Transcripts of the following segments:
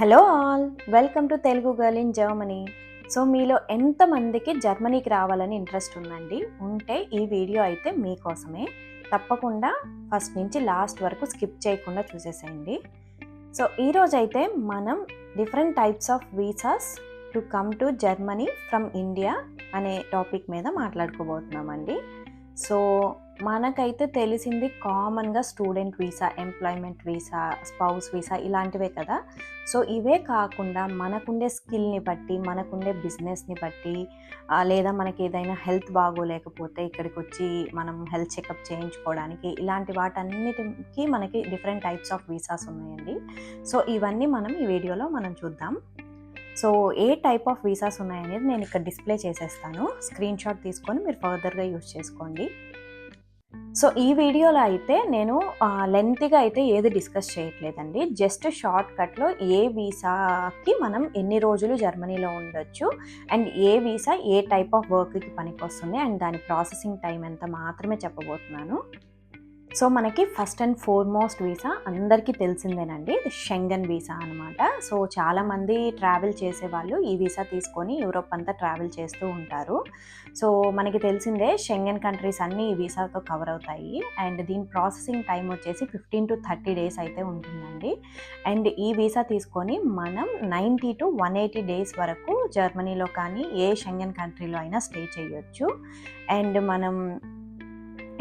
Hello all welcome to Telugu girl in Germany. So మీలో ఎంతమందికి జర్మనీకి రావాలని ఇంట్రెస్ట్ ఉందండి? ఉంటే ఈ వీడియో అయితే మీకోసమే. తప్పకుండా ఫస్ట్ నుంచి లాస్ట్ వరకు స్కిప్ చేయకుండా చూసేసేయండి. సో ఈరోజు అయితే మనం different types of visas to come to Germany from India అనే టాపిక్ మీద మాట్లాడుకోబోతున్నామండి. సో మనకైతే తెలిసింది కామన్గా student visa employment visa spouse visa ఇలాంటివే కదా. సో ఇవే కాకుండా మనకుండే స్కిల్ని బట్టి మనకుండే బిజినెస్ని బట్టి లేదా మనకి ఏదైనా హెల్త్ బాగోలేకపోతే ఇక్కడికి వచ్చి మనం హెల్త్ చెకప్ చేయించుకోవడానికి ఇలాంటి వాటన్నిటికి మనకి డిఫరెంట్ టైప్స్ ఆఫ్ వీసాస్ ఉన్నాయండి. సో ఇవన్నీ మనం ఈ వీడియోలో మనం చూద్దాం. సో ఏ టైప్ ఆఫ్ వీసాస్ ఉన్నాయనేది నేను ఇక్కడ డిస్ప్లే చేసేస్తాను. స్క్రీన్ షాట్ తీసుకొని మీరు ఫర్దర్గా యూస్ చేసుకోండి. సో ఈ వీడియోలో అయితే నేను లెంత్గా అయితే ఏది డిస్కస్ చేయట్లేదండి. జస్ట్ షార్ట్ కట్లో ఏ వీసాకి మనం ఎన్ని రోజులు జర్మనీలో ఉండొచ్చు అండ్ ఏ వీసా ఏ టైప్ ఆఫ్ వర్క్కి పనికి వస్తుంది అండ్ దాని ప్రాసెసింగ్ టైం ఎంత మాత్రమే చెప్పబోతున్నాను. సో మనకి ఫస్ట్ అండ్ ఫోర్మోస్ట్ వీసా అందరికీ తెలిసిందేనండి. షెంగన్ వీసా అనమాట సో చాలామంది ట్రావెల్ చేసే వాళ్ళు ఈ వీసా తీసుకొని యూరోప్ అంతా ట్రావెల్ చేస్తూ ఉంటారు. సో మనకి తెలిసిందే షెంగన్ కంట్రీస్ అన్నీ ఈ వీసాతో కవర్ అవుతాయి. అండ్ దీని ప్రాసెసింగ్ టైం వచ్చేసి ఫిఫ్టీన్ టు థర్టీ డేస్ అయితే ఉంటుందండి. అండ్ ఈ వీసా తీసుకొని మనం ninety to one eighty days వరకు జర్మనీలో కానీ ఏ షెంగన్ కంట్రీలో అయినా స్టే చేయొచ్చు. అండ్ మనం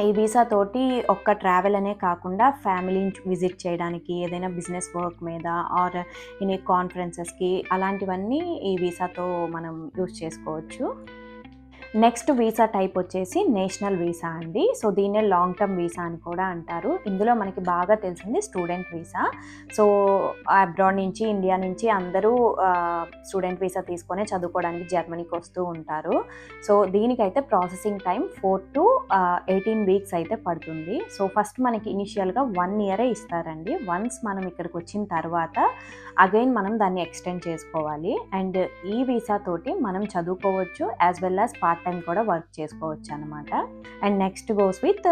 ఈ వీసా తోటి ఒక్క ట్రావెల్ అనే కాకుండా ఫ్యామిలీని విజిట్ చేయడానికి ఏదైనా బిజినెస్ వర్క్ మీద ఆర్ ఇన్ కాన్ఫరెన్సెస్కి అలాంటివన్నీ ఈ వీసాతో మనం యూస్ చేసుకోవచ్చు. నెక్స్ట్ వీసా టైప్ వచ్చేసి నేషనల్ వీసా అండి. సో దీన్నే లాంగ్ టర్మ్ వీసా అని కూడా అంటారు. ఇందులో మనకి బాగా తెలిసింది స్టూడెంట్ వీసా. సో అబ్రాడ్ నుంచి ఇండియా నుంచి అందరూ స్టూడెంట్ వీసా తీసుకొని చదువుకోవడానికి జర్మనీకి వస్తూ ఉంటారు. సో దీనికైతే processing time four to eighteen weeks అయితే పడుతుంది. సో ఫస్ట్ మనకి ఇనిషియల్గా వన్ ఇయరే ఇస్తారండి. వన్స్ మనం ఇక్కడికి వచ్చిన తర్వాత అగైన్ మనం దాన్ని ఎక్స్టెండ్ చేసుకోవాలి. అండ్ ఈ వీసా తోటి మనం చదువుకోవచ్చు as well as part time కూడా వర్క్ చేసుకోవచ్చు అనమాట and next goes with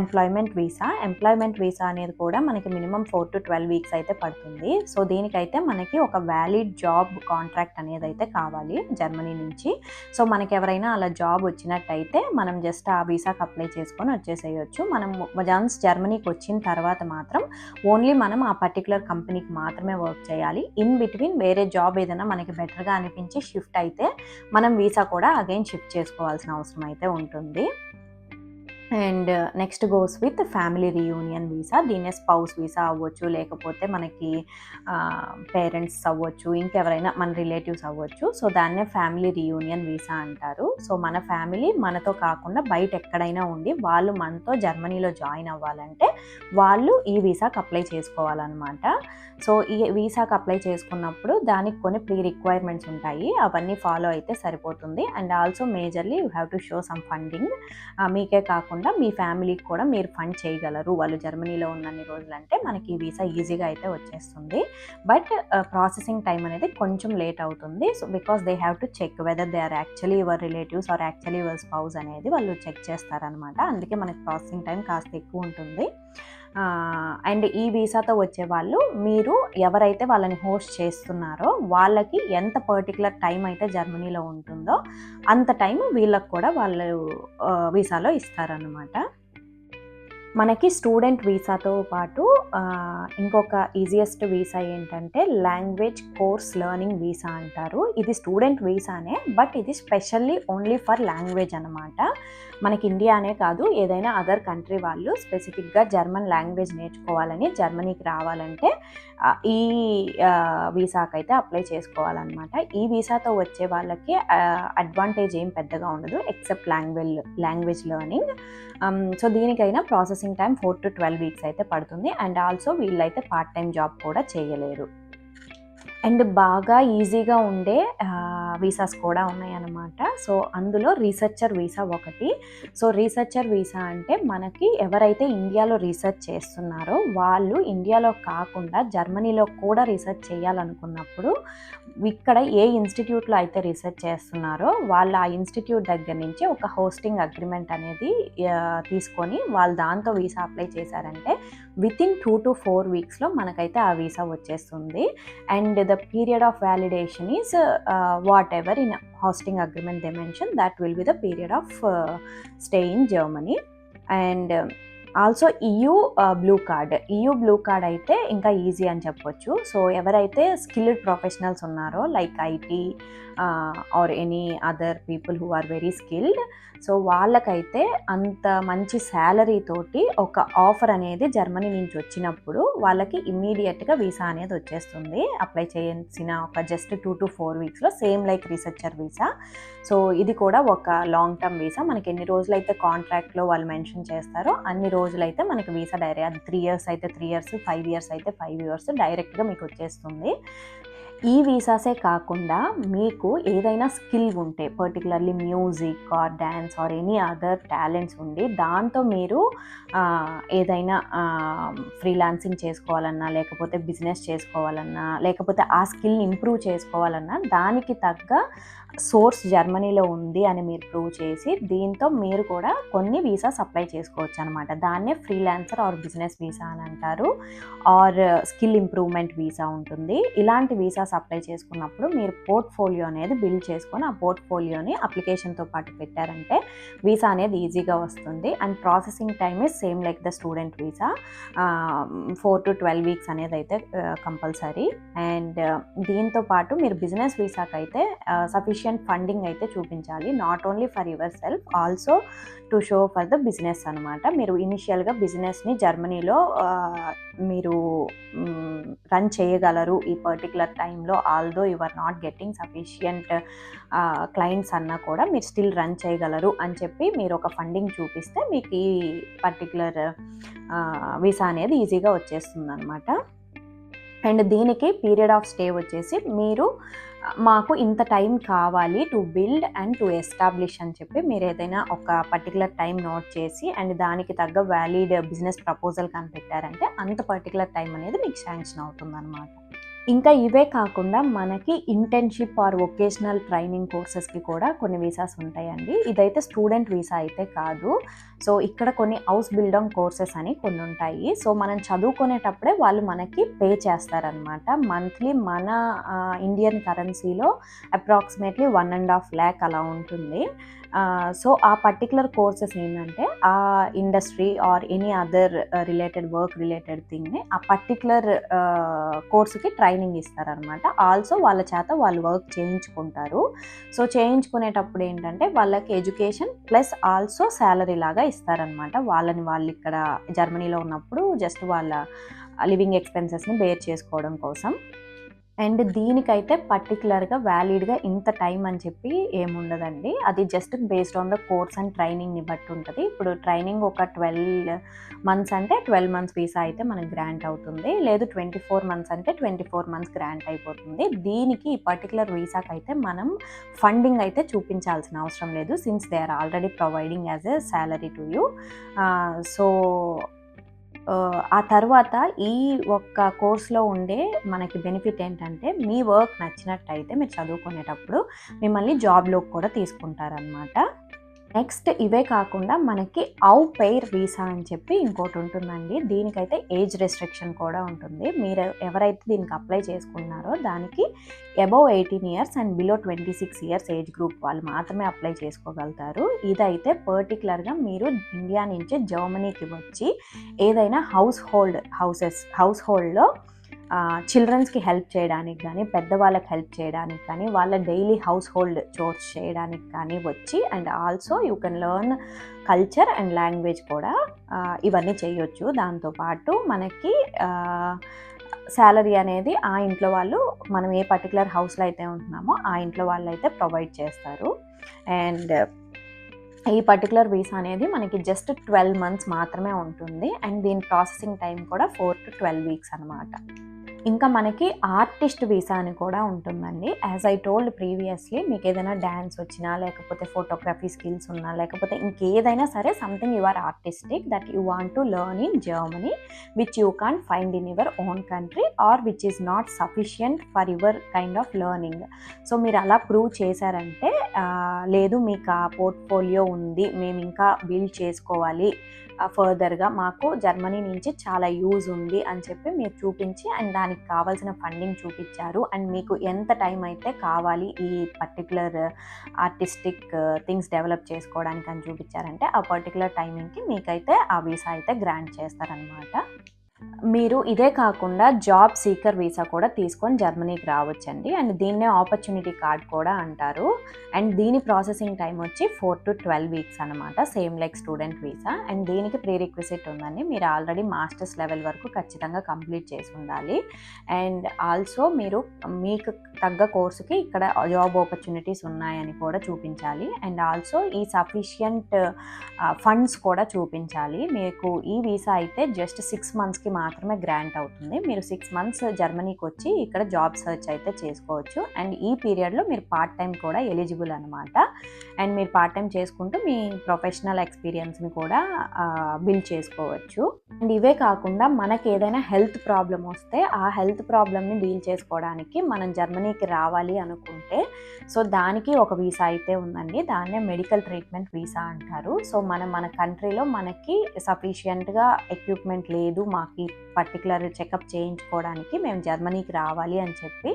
employment visa employment visa అనేది కూడా మనకి minimum four to twelve weeks అయితే పడుతుంది. సో దీనికైతే మనకి ఒక వ్యాలిడ్ జాబ్ కాంట్రాక్ట్ అనేది అయితే కావాలి జర్మనీ నుంచి. సో మనకి ఎవరైనా అలా జాబ్ వచ్చినట్టయితే మనం జస్ట్ ఆ వీసాకి అప్లై చేసుకొని వచ్చేసేయచ్చు. మనం వన్స్ జర్మనీకి వచ్చిన తర్వాత మాత్రం ఓన్లీ మనం ఆ పర్టికులర్ కంపెనీకి మాత్రమే వర్క్ చేయాలి. ఇన్ బిట్వీన్ వేరే జాబ్ ఏదైనా మనకి బెటర్గా అనిపించి షిఫ్ట్ అయితే మనం వీసా కూడా అగైన్ షిఫ్ట్ చేసుకోవాల్సిన అవసరం అయితే ఉంటుంది. And next goes with family reunion visa. దీన్నే స్పౌస్ వీసా అవ్వచ్చు లేకపోతే మనకి పేరెంట్స్ అవ్వచ్చు ఇంకెవరైనా మన రిలేటివ్స్ అవ్వచ్చు. సో దాన్నే ఫ్యామిలీ రీయూనియన్ వీసా అంటారు. సో మన ఫ్యామిలీ మనతో కాకుండా బయట ఎక్కడైనా ఉండి వాళ్ళు మనతో జర్మనీలో జాయిన్ అవ్వాలంటే వాళ్ళు ఈ వీసాకి అప్లై చేసుకోవాలన్నమాట. సో ఈ వీసాకి అప్లై చేసుకున్నప్పుడు దానికి కొన్ని ప్రీ రిక్వైర్మెంట్స్ ఉంటాయి. అవన్నీ ఫాలో అయితే సరిపోతుంది. And also majorly you have to show some funding. మీకే కాకుండా మీ ఫ్యామిలీకి కూడా మీరు ఫండ్ చేయగలరు. వాళ్ళు జర్మనీలో ఉన్నన్ని రోజులంటే మనకి వీసా ఈజీగా అయితే వచ్చేస్తుంది. బట్ ప్రాసెసింగ్ టైం అనేది కొంచెం లేట్ అవుతుంది. So because they have to check whether they are actually your relatives are actually your spouse అనేది వాళ్ళు చెక్ చేస్తారనమాట అందుకే మనకి ప్రాసెసింగ్ టైం కాస్త ఎక్కువ ఉంటుంది. అండ్ ఈ వీసాతో వచ్చే వాళ్ళు మీరు ఎవరైతే వాళ్ళని హోస్ట్ చేస్తున్నారో వాళ్ళకి ఎంత పర్టికులర్ టైం అయితే జర్మనీలో ఉంటుందో అంత టైం వీళ్ళకి కూడా వాళ్ళు వీసాలో ఇస్తారనమాట మనకి స్టూడెంట్ వీసాతో పాటు ఇంకొక ఈజియెస్ట్ వీసా ఏంటంటే లాంగ్వేజ్ కోర్స్ లెర్నింగ్ వీసా అంటారు. ఇది స్టూడెంట్ వీసానే బట్ ఇది స్పెషల్లీ ఓన్లీ ఫర్ లాంగ్వేజ్ అనమాట మనకి ఇండియానే కాదు ఏదైనా అదర్ కంట్రీ వాళ్ళు స్పెసిఫిక్గా జర్మన్ లాంగ్వేజ్ నేర్చుకోవాలని జర్మనీకి రావాలంటే ఈ వీసాకి అయితే అప్లై చేసుకోవాలన్నమాట. ఈ వీసాతో వచ్చే వాళ్ళకి అడ్వాంటేజ్ ఏం పెద్దగా ఉండదు except language language learning so దీనికైనా processing time four to twelve weeks అయితే పడుతుంది. అండ్ ఆల్సో వీళ్ళైతే పార్ట్ టైం జాబ్ కూడా చేయలేరు. అండ్ బాగా ఈజీగా ఉండే వీసాస్ కూడా ఉన్నాయన్నమాట. సో అందులో రీసెర్చర్ వీసా ఒకటి. సో రీసెర్చర్ వీసా అంటే మనకి ఎవరైతే ఇండియాలో రీసెర్చ్ చేస్తున్నారో వాళ్ళు ఇండియాలో కాకుండా జర్మనీలో కూడా రీసెర్చ్ చేయాలనుకున్నప్పుడు ఇక్కడ ఏ ఇన్స్టిట్యూట్లో అయితే రీసెర్చ్ చేస్తున్నారో వాళ్ళు ఆ ఇన్స్టిట్యూట్ దగ్గర నుంచి ఒక హోస్టింగ్ అగ్రిమెంట్ అనేది తీసుకొని వాళ్ళు దాంతో వీసా అప్లై చేశారంటే within two to four వీక్స్లో మనకైతే ఆ వీసా వచ్చేస్తుంది. And the period of validation is uh, uh, whatever in hosting agreement they mention that will be the period of uh, stay in Germany. And um, also EU blue card EU blue card అయితే ఇంకా easy అని చెప్పొచ్చు. So ఎవరైతే skilled professionals ఉన్నారో like IT or any other people who are very skilled so వాళ్ళకైతే అంత మంచి salary తోటి ఒక ఆఫర్ అనేది జర్మనీ నుంచి వచ్చినప్పుడు వాళ్ళకి ఇమ్మీడియట్గా వీసా అనేది వచ్చేస్తుంది. అప్లై చేయాల్సిన ఒక just two to four వీక్స్లో same like researcher visa so ఇది కూడా ఒక లాంగ్ టర్మ్ వీసా మనకి ఎన్ని రోజులైతే కాంట్రాక్ట్లో వాళ్ళు మెన్షన్ చేస్తారో అన్ని రోజులు రోజులైతే మనకి వీసా డైరెక్ట్ అది త్రీ ఇయర్స్ అయితే త్రీ ఇయర్స్ ఫైవ్ ఇయర్స్ అయితే ఫైవ్ ఇయర్స్ డైరెక్ట్గా మీకు వచ్చేస్తుంది. ఈ వీసాసే కాకుండా మీకు ఏదైనా స్కిల్ ఉంటే particularly music or dance or any other talents ఉండి దాంతో మీరు ఏదైనా ఫ్రీలాన్సింగ్ చేసుకోవాలన్నా లేకపోతే బిజినెస్ చేసుకోవాలన్నా లేకపోతే ఆ స్కిల్ని ఇంప్రూవ్ చేసుకోవాలన్నా దానికి తగ్గ సోర్స్ జర్మనీలో ఉంది అని మీరు ప్రూవ్ చేసి దీంతో మీరు కూడా కొన్ని వీసా సప్లై చేసుకోవచ్చు అనమాట దాన్నే ఫ్రీలాన్సర్ ఆర్ బిజినెస్ వీసా అని అంటారు. ఆర్ స్కిల్ ఇంప్రూవ్మెంట్ వీసా ఉంటుంది. ఇలాంటి వీసా అప్లై చేసుకున్నప్పుడు మీరు పోర్ట్ఫోలియో అనేది బిల్డ్ చేసుకొని ఆ పోర్ట్ఫోలియోని అప్లికేషన్తో పాటు పెట్టారంటే వీసా అనేది ఈజీగా వస్తుంది. And processing time is same like the student visa. Four to twelve weeks అనేది అయితే కంపల్సరీ. అండ్ దీంతో పాటు మీరు బిజినెస్ వీసాకి అయితే సఫిషియంట్ ఫండింగ్ అయితే చూపించాలి. Not only for yourself also to show for the business అనమాట మీరు ఇనిషియల్గా బిజినెస్ని జర్మనీలో మీరు రన్ చేయగలరు ఈ పర్టికులర్ టైంలో although you are not getting sufficient clients అన్నా కూడా మీరు స్టిల్ రన్ చేయగలరు అని చెప్పి మీరు ఒక ఫండింగ్ చూపిస్తే మీకు ఈ పర్టికులర్ వీసా అనేది ఈజీగా వచ్చేస్తుంది అనమాట అండ్ దీనికి పీరియడ్ ఆఫ్ స్టే వచ్చేసి మీరు మాకు ఇంత టైం కావాలి to build and to establish అని చెప్పి మీరు ఏదైనా ఒక పర్టికులర్ టైం నోట్ చేసి అండ్ దానికి తగ్గ వ్యాలిడ్ బిజినెస్ ప్రపోజల్ కనిపెట్టారంటే అంత పర్టికులర్ టైం అనేది మీకు శాంక్షన్ అవుతుంది అనమాట ఇంకా ఇవే కాకుండా మనకి ఇంటర్న్షిప్ ఆర్ వొకేషనల్ ట్రైనింగ్ కోర్సెస్కి కూడా కొన్ని వీసాస్ ఉంటాయండి. ఇదైతే స్టూడెంట్ వీసా అయితే కాదు. సో ఇక్కడ కొన్ని హౌస్ బిల్డింగ్ కోర్సెస్ అని కొన్ని ఉంటాయి. సో మనం చదువుకునేటప్పుడే వాళ్ళు మనకి పే చేస్తారనమాట మంత్లీ మన ఇండియన్ కరెన్సీలో approximately one and half lakh అలా ఉంటుంది. సో ఆ పర్టికులర్ కోర్సెస్ ఏంటంటే ఆ industry or any other related work related థింగ్ని ఆ పర్టికులర్ కోర్సుకి ట్రైనింగ్ ఇస్తారనమాట ఆల్సో వాళ్ళ చేత వాళ్ళు వర్క్ చేయించుకుంటారు. సో చేయించుకునేటప్పుడు ఏంటంటే వాళ్ళకి ఎడ్యుకేషన్ ప్లస్ ఆల్సో శాలరీ లాగా ఇస్తారనమాట వాళ్ళని వాళ్ళు ఇక్కడ జర్మనీలో ఉన్నప్పుడు జస్ట్ వాళ్ళ లివింగ్ ఎక్స్పెన్సెస్ని బేర్ చేసుకోవడం కోసం. అండ్ దీనికైతే పర్టికులర్గా వ్యాలిడ్గా ఇంత టైం అని చెప్పి ఏముండదండి. అది just based on the course and ట్రైనింగ్ని బట్టి ఉంటుంది. ఇప్పుడు ట్రైనింగ్ ఒక ట్వెల్వ్ మంత్స్ అంటే ట్వెల్వ్ మంత్స్ వీసా అయితే మనకు గ్రాంట్ అవుతుంది. లేదు ట్వంటీ ఫోర్ మంత్స్ అంటే ట్వంటీ ఫోర్ మంత్స్ గ్రాంట్ అయిపోతుంది. దీనికి ఈ పర్టికులర్ వీసాకి అయితే మనం ఫండింగ్ అయితే చూపించాల్సిన అవసరం లేదు. Since they are already providing as a salary to you. So ఆ తర్వాత ఈ ఒక్క కోర్స్లో ఉండే మనకి బెనిఫిట్ ఏంటంటే మీ వర్క్ నచ్చినట్టయితే మీరు చదువుకునేటప్పుడు మిమ్మల్ని జాబ్లోకి కూడా తీసుకుంటారనమాట నెక్స్ట్ ఇవే కాకుండా మనకి ఔ పెయిర్ వీసా అని చెప్పి ఇంకోటి ఉంటుందండి. దీనికైతే ఏజ్ రెస్ట్రిక్షన్ కూడా ఉంటుంది. మీరు ఎవరైతే దీనికి అప్లై చేసుకున్నారో దానికి above eighteen years and below twenty six years age group వాళ్ళు మాత్రమే అప్లై చేసుకోగలుగుతారు. ఇదైతే పర్టికులర్గా మీరు ఇండియా నుంచి జర్మనీకి వచ్చి ఏదైనా హౌస్ హోల్డ్ హౌసెస్ హౌస్ హోల్డ్లో చిల్డ్రన్స్కి హెల్ప్ చేయడానికి కానీ పెద్దవాళ్ళకి హెల్ప్ చేయడానికి కానీ వాళ్ళ డైలీ హౌస్ హోల్డ్ చోర్స్ చేయడానికి కానీ వచ్చి and also you can learn culture and language కూడా ఇవన్నీ చేయొచ్చు. దాంతోపాటు మనకి శాలరీ అనేది ఆ ఇంట్లో వాళ్ళు మనం ఏ పర్టికులర్ హౌస్లో అయితే ఉంటున్నామో ఆ ఇంట్లో వాళ్ళు అయితే ప్రొవైడ్ చేస్తారు. అండ్ ఈ పర్టికులర్ వీసా అనేది మనకి జస్ట్ ట్వెల్వ్ మంత్స్ మాత్రమే ఉంటుంది. అండ్ దీని ప్రాసెసింగ్ టైం కూడా ఫోర్ టు ట్వెల్వ్ వీక్స్ అనమాట ఇంకా మనకి ఆర్టిస్ట్ వీసా అని కూడా ఉంటుందండి. యాజ్ ఐ టోల్డ్ ప్రీవియస్లీ మీకు ఏదైనా డ్యాన్స్ వచ్చినా లేకపోతే ఫోటోగ్రఫీ స్కిల్స్ ఉన్నా లేకపోతే ఇంకేదైనా సరే something you are artistic that you want to learn in Germany which you can find in your own country or which is not sufficient for your kind of learning so మీరు అలా prove చేశారంటే లేదు మీకు ఆ portfolio ఉంది మేము ఇంకా build చేసుకోవాలి ఫర్దర్గా మాకు జర్మనీ నుంచి చాలా యూజ్ ఉంది అని చెప్పి మీరు చూపించి అండ్ దానికి కావాల్సిన ఫండింగ్ చూపించారు. అండ్ మీకు ఎంత టైం అయితే కావాలి ఈ పర్టికులర్ ఆర్టిస్టిక్ థింగ్స్ డెవలప్ చేసుకోవడానికి అని చూపించారంటే ఆ పర్టికులర్ టైమింగ్కి మీకైతే ఆ వీసా అయితే గ్రాంట్ చేస్తారనమాట మీరు ఇదే కాకుండా జాబ్ సీకర్ వీసా కూడా తీసుకొని జర్మనీకి రావచ్చండి. అండ్ దీన్నే ఆపర్చునిటీ కార్డ్ కూడా అంటారు. అండ్ దీని ప్రాసెసింగ్ టైం వచ్చి ఫోర్ టు ట్వెల్వ్ వీక్స్ అనమాట same like student visa. And దీనికి ప్రీ రిక్విజిట్ ఉందండి మీరు ఆల్రెడీ మాస్టర్స్ లెవెల్ వరకు ఖచ్చితంగా కంప్లీట్ చేసి ఉండాలి. అండ్ ఆల్సో మీరు మీకు తగ్గ కోర్సుకి ఇక్కడ జాబ్ ఆపర్చునిటీస్ ఉన్నాయని కూడా చూపించాలి. అండ్ ఆల్సో ఈ సఫిషియంట్ ఫండ్స్ కూడా చూపించాలి. మీకు ఈ వీసా అయితే జస్ట్ సిక్స్ మంత్స్కి మాత్రమే గ్రాంట్ అవుతుంది. మీరు సిక్స్ మంత్స్ జర్మనీకి వచ్చి ఇక్కడ జాబ్ సర్చ్ అయితే చేసుకోవచ్చు. అండ్ ఈ పీరియడ్లో మీరు పార్ట్ టైం కూడా ఎలిజిబుల్ అనమాట అండ్ మీరు పార్ట్ టైం చేసుకుంటూ మీ ప్రొఫెషనల్ ఎక్స్పీరియన్స్ని కూడా బిల్డ్ చేసుకోవచ్చు. అండ్ ఇవే కాకుండా మనకి ఏదైనా హెల్త్ ప్రాబ్లం వస్తే ఆ హెల్త్ ప్రాబ్లమ్ని డీల్ చేసుకోవడానికి మనం జర్మనీకి రావాలి అనుకుంటే సో దానికి ఒక వీసా అయితే ఉందండి. దాన్నే మెడికల్ ట్రీట్మెంట్ వీసా అంటారు. సో మనం మన కంట్రీలో మనకి సఫిషియెంట్గా ఎక్విప్మెంట్ లేదు మాకు పర్టికులర్ చెకప్ చేయించుకోవడానికి మేము జర్మనీకి రావాలి అని చెప్పి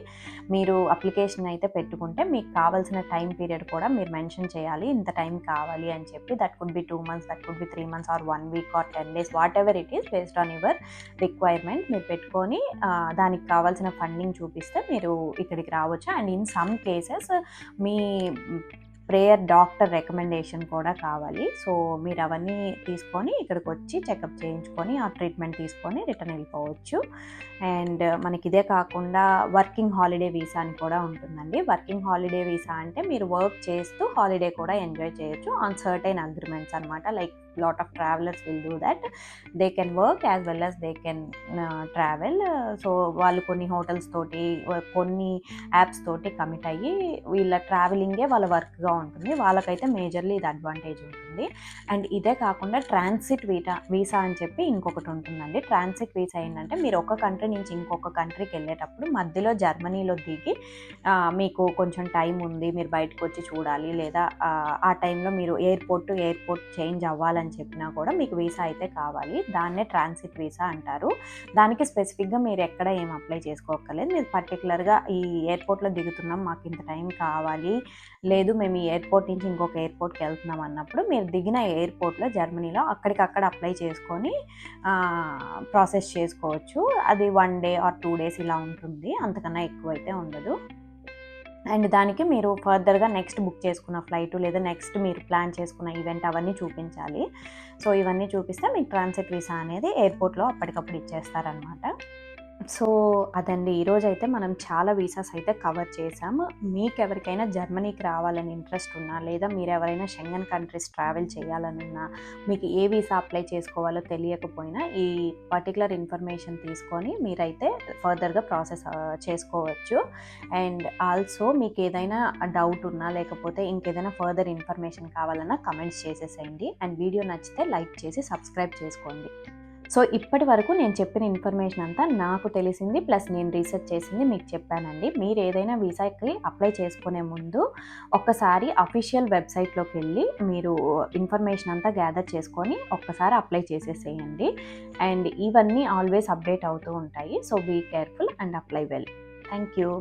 మీరు అప్లికేషన్ అయితే పెట్టుకుంటే మీకు కావాల్సిన టైం పీరియడ్ కూడా మీరు మెన్షన్ చేయాలి ఇంత టైం కావాలి అని చెప్పి that could be two months that could be three months or one week or ten days whatever it is based on your requirement మీరు పెట్టుకొని దానికి కావాల్సిన ఫండింగ్ చూపిస్తే మీరు ఇక్కడికి రావచ్చు. అండ్ ఇన్ సమ్ కేసెస్ మీ ప్రేయర్ డాక్టర్ రికమెండేషన్ కూడా కావాలి. సో మీరు అవన్నీ తీసుకొని ఇక్కడికి వచ్చి చెకప్ చేయించుకొని ఆ ట్రీట్మెంట్ తీసుకొని రిటర్న్ వెళ్ళిపోవచ్చు. అండ్ మనకి ఇదే కాకుండా వర్కింగ్ హాలిడే వీసా అని కూడా ఉంటుందండి. వర్కింగ్ హాలిడే వీసా అంటే మీరు వర్క్ చేస్తూ హాలిడే కూడా ఎంజాయ్ చేయొచ్చు. ఆన్ సర్టైన్ అగ్రిమెంట్స్ అనమాట like lot of travellers will do that they can work as well as they can travel so వాళ్ళు కొన్ని హోటల్స్ తోటి కొన్ని యాప్స్ తోటి కమిట్ అయ్యి వీళ్ళ ట్రావెలింగే వాళ్ళ వర్క్గా ఉంటుంది. వాళ్ళకైతే మేజర్లీ ఇది అడ్వాంటేజ్ ఉంటుంది. అండ్ ఇదే కాకుండా ట్రాన్సిట్ వీటా వీసా అని చెప్పి ఇంకొకటి ఉంటుందండి. ట్రాన్సిట్ వీసా ఏంటంటే మీరు ఒక కంట్రీ నుంచి ఇంకొక కంట్రీకి వెళ్ళేటప్పుడు మధ్యలో జర్మనీలో దిగి మీకు కొంచెం టైం ఉంది మీరు బయటకు వచ్చి చూడాలి లేదా ఆ, టైంలో మీరు ఎయిర్పోర్ట్ టు ఎయిర్పోర్ట్ చేంజ్ అవ్వాలని చెప్పినా కూడా మీకు వీసా అయితే కావాలి. దాన్నే ట్రాన్సిట్ వీసా అంటారు. దానికి స్పెసిఫిక్గా మీరు ఎక్కడ ఏం అప్లై చేసుకోక్కర్లేదు. మీరు పర్టికులర్గా ఈ ఎయిర్పోర్ట్లో దిగుతున్నాం మాకు ఇంత టైం కావాలి లేదు మేము ఈ ఎయిర్పోర్ట్ నుంచి ఇంకొక ఎయిర్పోర్ట్కి వెళ్తున్నాం అన్నప్పుడు మీరు దిగిన ఎయిర్పోర్ట్లో జర్మనీలో అక్కడికక్కడ అప్లై చేసుకొని ప్రాసెస్ చేసుకోవచ్చు. అది one day or two days ఇలా ఉంటుంది. అంతకన్నా ఎక్కువ అయితే ఉండదు. అండ్ దానికి మీరు ఫర్దర్గా నెక్స్ట్ బుక్ చేసుకున్న ఫ్లైట్ లేదా నెక్స్ట్ మీరు ప్లాన్ చేసుకున్న ఈవెంట్ అవన్నీ చూపించాలి. సో ఇవన్నీ చూపిస్తే మీకు ట్రాన్సిట్ వీసా అనేది ఎయిర్పోర్ట్లో అప్పటికప్పుడు ఇచ్చేస్తారనమాట సో అదండి. ఈరోజు అయితే మనం చాలా వీసాస్ అయితే కవర్ చేసాము మీకు ఎవరికైనా జర్మనీకి రావాలని ఇంట్రెస్ట్ ఉన్నా లేదా మీరు ఎవరైనా షెంగన్ కంట్రీస్ ట్రావెల్ చేయాలనున్నా మీకు ఏ వీసా అప్లై చేసుకోవాలో తెలియకపోయినా ఈ పర్టికులర్ ఇన్ఫర్మేషన్ తీసుకొని మీరైతే ఫర్దర్గా ప్రాసెస్ చేసుకోవచ్చు. అండ్ ఆల్సో మీకు ఏదైనా డౌట్ ఉన్నా లేకపోతే ఇంకేదైనా ఫర్దర్ ఇన్ఫర్మేషన్ కావాలన్నా కమెంట్స్ చేసేసేయండి. అండ్ వీడియో నచ్చితే లైక్ చేసి సబ్స్క్రైబ్ చేసుకోండి. సో ఇప్పటి వరకు నేను చెప్పిన ఇన్ఫర్మేషన్ అంతా నాకు తెలిసింది ప్లస్ నేను రీసెర్చ్ చేసింది మీకు చెప్పానండి. మీరు ఏదైనా వీసాకి అప్లై చేసుకునే ముందు ఒక్కసారి అఫీషియల్ వెబ్సైట్లోకి వెళ్ళి మీరు ఇన్ఫర్మేషన్ అంతా గ్యాదర్ చేసుకొని ఒక్కసారి అప్లై చేసేసేయండి. అండ్ ఇవన్నీ ఆల్వేస్ అప్డేట్ అవుతూ ఉంటాయి. So be careful and apply well. Thank you